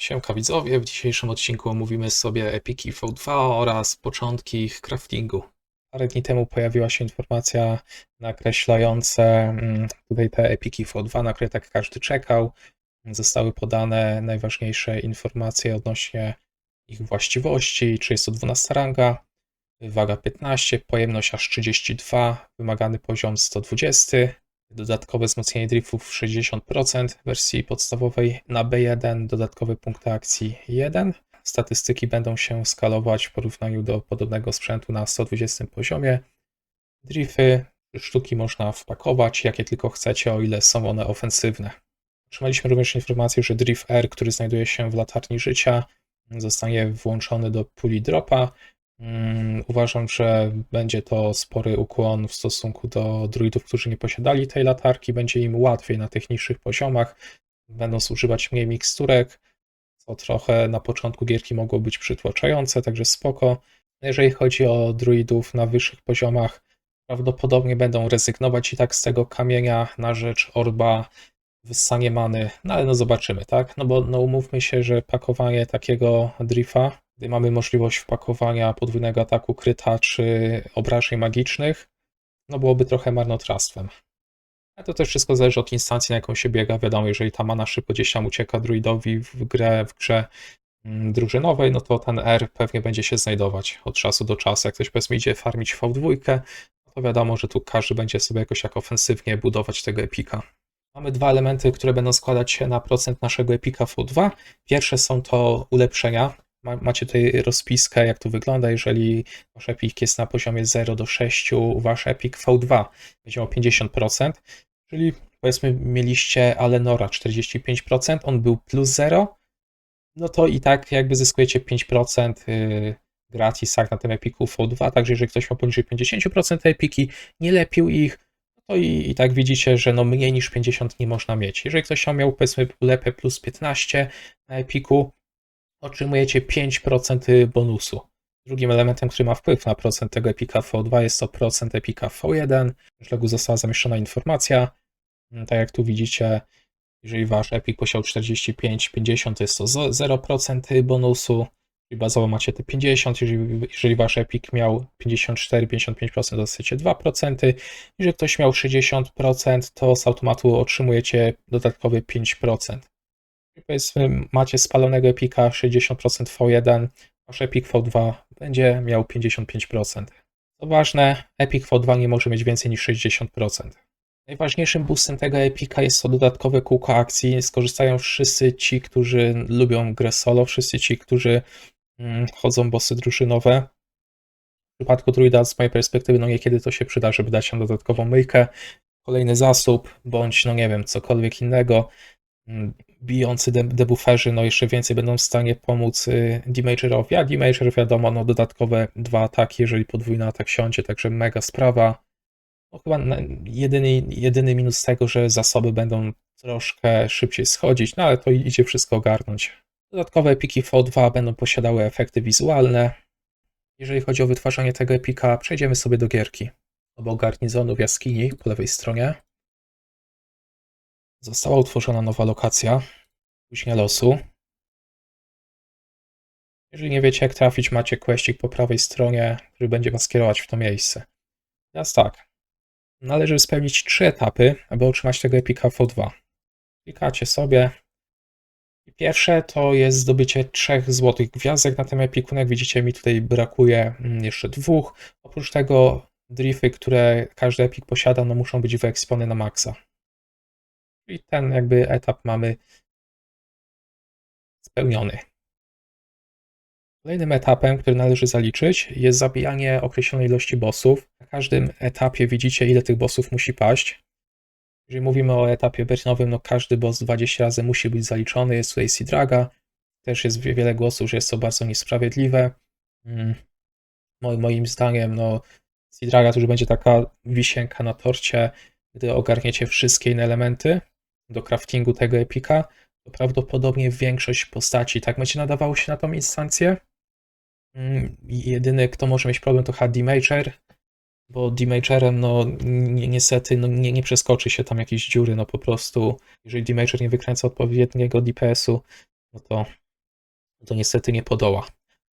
Siemka widzowie, w dzisiejszym odcinku omówimy sobie epiki V2 oraz początki ich craftingu. Parę dni temu pojawiła się informacja nakreślająca mm, tutaj te epiki V2, na które tak każdy czekał. Zostały podane najważniejsze informacje odnośnie ich właściwości, czy jest to 12 ranga, waga 15, pojemność aż 32, wymagany poziom 120, dodatkowe wzmocnienie driftów 60% w wersji podstawowej na B1, dodatkowe punkty akcji 1. Statystyki będą się skalować w porównaniu do podobnego sprzętu na 120 poziomie. Drifty, sztuki można wpakować, jakie tylko chcecie, o ile są one ofensywne. Otrzymaliśmy również informację, że Drift R, który znajduje się w latarni życia, zostanie włączony do puli dropa. Mm, Uważam, że będzie to spory ukłon w stosunku do druidów, którzy nie posiadali tej latarki. Będzie im łatwiej na tych niższych poziomach. Będą zużywać mniej miksturek, co trochę na początku gierki mogło być przytłaczające, także spoko. Jeżeli chodzi o druidów na wyższych poziomach, prawdopodobnie będą rezygnować i tak z tego kamienia na rzecz orba wyssanie many, no ale no zobaczymy, tak? No bo no umówmy się, że pakowanie takiego drifa, gdy mamy możliwość wpakowania podwójnego ataku kryta czy obrażeń magicznych, no byłoby trochę marnotrawstwem. A to też wszystko zależy od instancji, na jaką się biega. Wiadomo, jeżeli ta mana szybko gdzieś tam ucieka druidowi w grę, w grze mm, drużynowej, no to ten R pewnie będzie się znajdować od czasu do czasu. Jak ktoś powiedzmy idzie farmić V2, no to wiadomo, że tu każdy będzie sobie jakoś jak ofensywnie budować tego epika. Mamy dwa elementy, które będą składać się na procent naszego epika V2. Pierwsze są to ulepszenia. Ma- Macie tutaj rozpiskę, jak to wygląda. Jeżeli wasz epik jest na poziomie 0 do 6, wasz epik V2 będzie miał 50%. Czyli powiedzmy mieliście Alenora 45%, on był plus 0, no to i tak jakby zyskujecie 5% y, gratis tak, na tym epiku V2, także jeżeli ktoś ma poniżej 50% epiki, nie lepił ich, no i, i tak widzicie, że no mniej niż 50 nie można mieć. Jeżeli ktoś miał powiedzmy lepę plus 15 na epiku, otrzymujecie 5% bonusu. Drugim elementem, który ma wpływ na procent tego epika V2 jest to procent epika V1. W szlagu została zamieszczona informacja. Mm, Tak jak tu widzicie, jeżeli wasz epik posiał 45-50, to jest to zo- 0% bonusu. Czyli bazowo macie te 50, jeżeli, jeżeli wasz epik miał 54-55%, dostajecie 2%. Jeżeli ktoś miał 60%, to z automatu otrzymujecie dodatkowe 5%. Powiedzmy, macie spalonego epika 60% V1, wasz epik V2 będzie miał 55%. Co ważne, epik V2 nie może mieć więcej niż 60%. Najważniejszym boostem tego epika jest to dodatkowe kółko akcji. Skorzystają wszyscy ci, którzy lubią grę solo, wszyscy ci, którzy mm, chodzą bossy drużynowe. W przypadku druida z mojej perspektywy, no niekiedy to się przyda, żeby dać nam dodatkową myjkę, kolejny zasób, bądź no nie wiem, cokolwiek innego. Bijący de- debufferzy, no jeszcze więcej będą w stanie pomóc y, Damagerowi, a Damager wiadomo, no dodatkowe dwa ataki, jeżeli podwójny atak siądzie, także mega sprawa. No chyba jedyny, jedyny minus tego, że zasoby będą troszkę szybciej schodzić, no ale to idzie wszystko ogarnąć. Dodatkowe epiki V2 będą posiadały efekty wizualne. Jeżeli chodzi o wytwarzanie tego epika, przejdziemy sobie do gierki. Obok garnizonu w jaskini po lewej stronie została utworzona nowa lokacja, kuźnia losu. Jeżeli nie wiecie jak trafić, macie questik po prawej stronie, który będzie was kierować w to miejsce. Teraz tak, należy spełnić trzy etapy, aby otrzymać tego epika V2. Klikacie sobie. Pierwsze to jest zdobycie trzech złotych gwiazdek na tym epiku. No Jak widzicie, mi tutaj brakuje mm, jeszcze dwóch. Oprócz tego drify, które każdy epik posiada, no muszą być wyekspony na maksa. I ten jakby etap mamy spełniony. Kolejnym etapem, który należy zaliczyć, jest zabijanie określonej ilości bossów. Na każdym etapie widzicie, ile tych bossów musi paść. Jeżeli mówimy o etapie bernowym, no każdy boss 20 razy musi być zaliczony. Jest tutaj Sidraga. Też jest wie- wiele głosów, że jest to bardzo niesprawiedliwe. Mm. Mo- Moim zdaniem, no Sidraga to już będzie taka wisienka na torcie, gdy ogarniecie wszystkie inne elementy do craftingu tego epika, to prawdopodobnie większość postaci tak będzie nadawało się na tą instancję. Mm, Jedyny, kto może mieć problem, to D-Major, bo D-Majorem, no ni- niestety, no, nie, nie przeskoczy się tam jakieś dziury, no po prostu, jeżeli D-Major nie wykręca odpowiedniego DPS-u, no to to niestety nie podoła.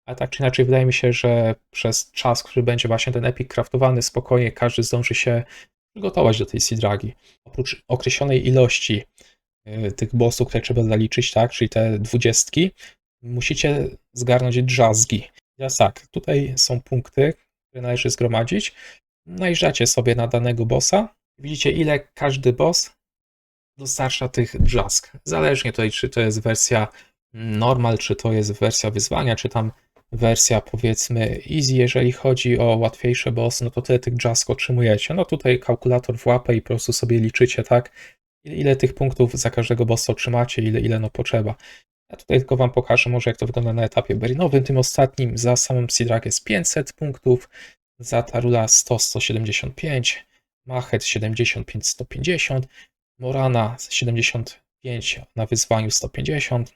Ale tak czy inaczej, wydaje mi się, że przez czas, który będzie właśnie ten Epic craftowany, spokojnie każdy zdąży się przygotować do tej Sidragi. Oprócz określonej ilości y, tych bossów, które trzeba zaliczyć, tak, czyli te dwudziestki, musicie zgarnąć drzazgi. Teraz tak, tutaj są punkty, które należy zgromadzić. Najeżdżacie sobie na danego bossa. Widzicie, ile każdy boss dostarcza tych drzazg. Zależnie tutaj, czy to jest wersja normal, czy to jest wersja wyzwania, czy tam wersja powiedzmy easy, jeżeli chodzi o łatwiejsze bossy, no to tyle tych drzazg otrzymujecie. No tutaj kalkulator w łapę i po prostu sobie liczycie, tak, ile, ile tych punktów za każdego bossa otrzymacie, ile, ile no potrzeba. Ja tutaj tylko wam pokażę może jak to wygląda na etapie berinowym, tym ostatnim. Za samą Sidrag jest 500 punktów, za Tarula 100, 175, Machet 75, 150, Morana 75, na wyzwaniu 150,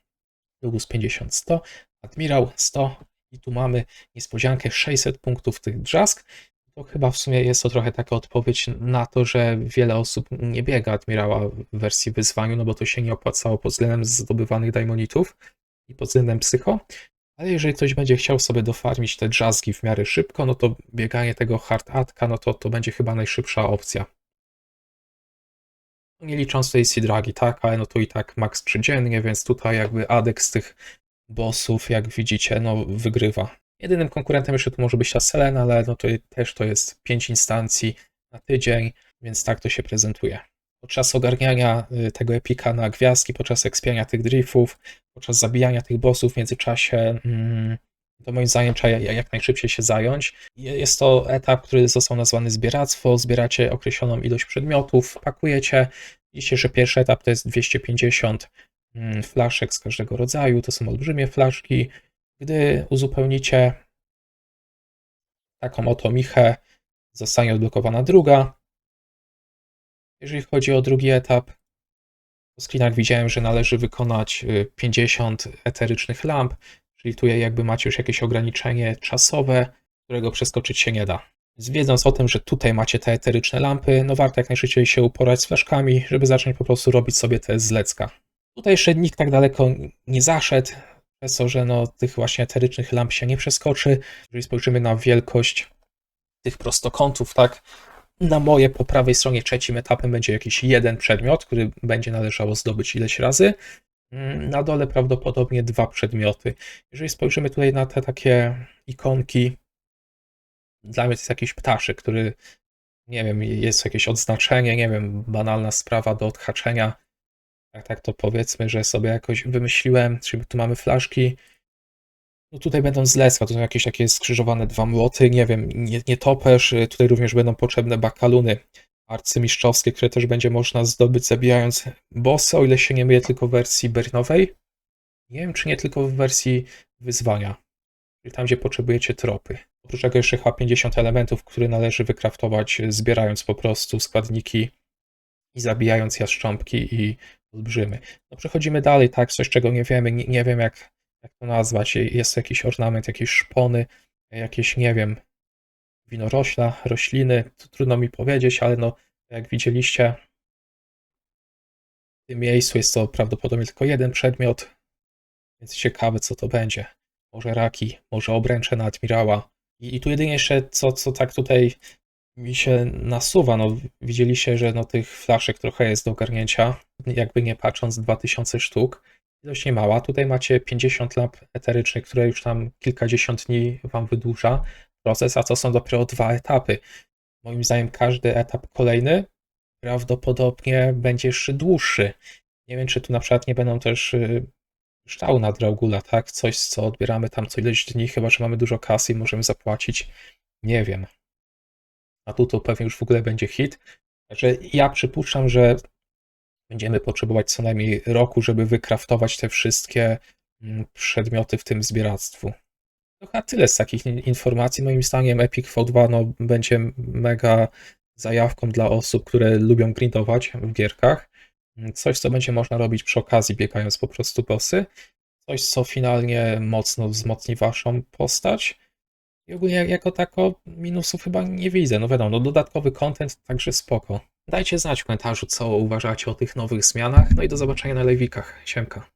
Lugus 50, 100, Admirał 100 i tu mamy niespodziankę 600 punktów tych drzask. To chyba w sumie jest to trochę taka odpowiedź na to, że wiele osób nie biega Admirała w wersji wyzwaniu, no bo to się nie opłacało pod względem zdobywanych daimonitów i pod względem psycho. Ale jeżeli ktoś będzie chciał sobie dofarmić te drzazgi w miarę szybko, no to bieganie tego hard adka, no to to będzie chyba najszybsza opcja. Nie licząc tej Sidragi, tak, ale no to i tak max 3 dziennie, więc tutaj jakby adek z tych bossów, jak widzicie, no wygrywa. Jedynym konkurentem jeszcze tu może być ta Selena, ale no to też to jest 5 instancji na tydzień, więc tak to się prezentuje. Podczas ogarniania y, tego epika na gwiazdki, podczas ekspiania tych driftów, podczas zabijania tych bossów w międzyczasie, mm, to moim zdaniem trzeba jak najszybciej się zająć. Jest to etap, który został nazwany zbieractwo. Zbieracie określoną ilość przedmiotów, pakujecie. Widzicie, że pierwszy etap to jest 250 mm, flaszek z każdego rodzaju. To są olbrzymie flaszki. Gdy uzupełnicie taką oto michę, zostanie odblokowana druga. Jeżeli chodzi o drugi etap, w screenach widziałem, że należy wykonać y, 50 eterycznych lamp, czyli tu jakby macie już jakieś ograniczenie czasowe, którego przeskoczyć się nie da. Więc wiedząc o tym, że tutaj macie te eteryczne lampy, no warto jak najszybciej się uporać z flaszkami, żeby zacząć po prostu robić sobie te zlecka. Tutaj jeszcze nikt tak daleko nie zaszedł, przez to, że no, tych właśnie eterycznych lamp się nie przeskoczy. Jeżeli spojrzymy na wielkość tych prostokątów, tak, na moje po prawej stronie trzecim etapem będzie jakiś jeden przedmiot, który będzie należało zdobyć ileś razy. Mm, Na dole prawdopodobnie dwa przedmioty. Jeżeli spojrzymy tutaj na te takie ikonki, dla mnie to jest jakiś ptaszek, który, nie wiem, jest jakieś odznaczenie, nie wiem, banalna sprawa do odhaczenia. Tak, tak to powiedzmy, że sobie jakoś wymyśliłem, czyli tu mamy flaszki. No tutaj będą zlectwa, to są jakieś takie skrzyżowane dwa młoty, nie wiem, nie, nie topesz, y, tutaj również będą potrzebne bakaluny arcymistrzowskie, które też będzie można zdobyć zabijając bossa, o ile się nie myję tylko w wersji bernowej. Nie wiem, czy nie tylko w wersji wyzwania, czyli tam, gdzie potrzebujecie tropy. Oprócz tego jeszcze chyba 50 elementów, które należy wykraftować, zbierając po prostu składniki i zabijając jaszcząbki i olbrzymy. No przechodzimy dalej, tak, coś czego nie wiemy, nie, nie wiem jak, jak to nazwać, jest jakiś ornament, jakieś szpony, jakieś, nie wiem, winorośla, rośliny, to trudno mi powiedzieć, ale no, jak widzieliście, w tym miejscu jest to prawdopodobnie tylko jeden przedmiot, więc ciekawe co to będzie. Może raki, może obręcze na admirała. I, i tu jedynie jeszcze co, co tak tutaj mi się nasuwa, no widzieliście, że no tych flaszek trochę jest do ogarnięcia, jakby nie patrząc 2000 sztuk. Ilość nie mała. Tutaj macie 50 lamp eterycznych, które już tam kilkadziesiąt dni wam wydłuża proces, a to są dopiero dwa etapy. Moim zdaniem każdy etap kolejny prawdopodobnie będzie jeszcze dłuższy. Nie wiem, czy tu na przykład nie będą też y, ształy na Draugula, tak? Coś, co odbieramy tam co ileś dni, chyba że mamy dużo kasy i możemy zapłacić. Nie wiem. A tu to pewnie już w ogóle będzie hit. Także ja przypuszczam, że będziemy potrzebować co najmniej roku, żeby wykraftować te wszystkie mm, przedmioty w tym zbieractwu. To chyba tyle z takich in- informacji. Moim zdaniem Epic V2 no, będzie mega zajawką dla osób, które lubią grindować w gierkach. Coś, co będzie można robić przy okazji, biegając po prostu bossy. Coś, co finalnie mocno wzmocni waszą postać. I ogólnie jako tako minusów chyba nie widzę. No wiadomo, no dodatkowy content także spoko. Dajcie znać w komentarzu, co uważacie o tych nowych zmianach. No i do zobaczenia na live'ikach. Siemka.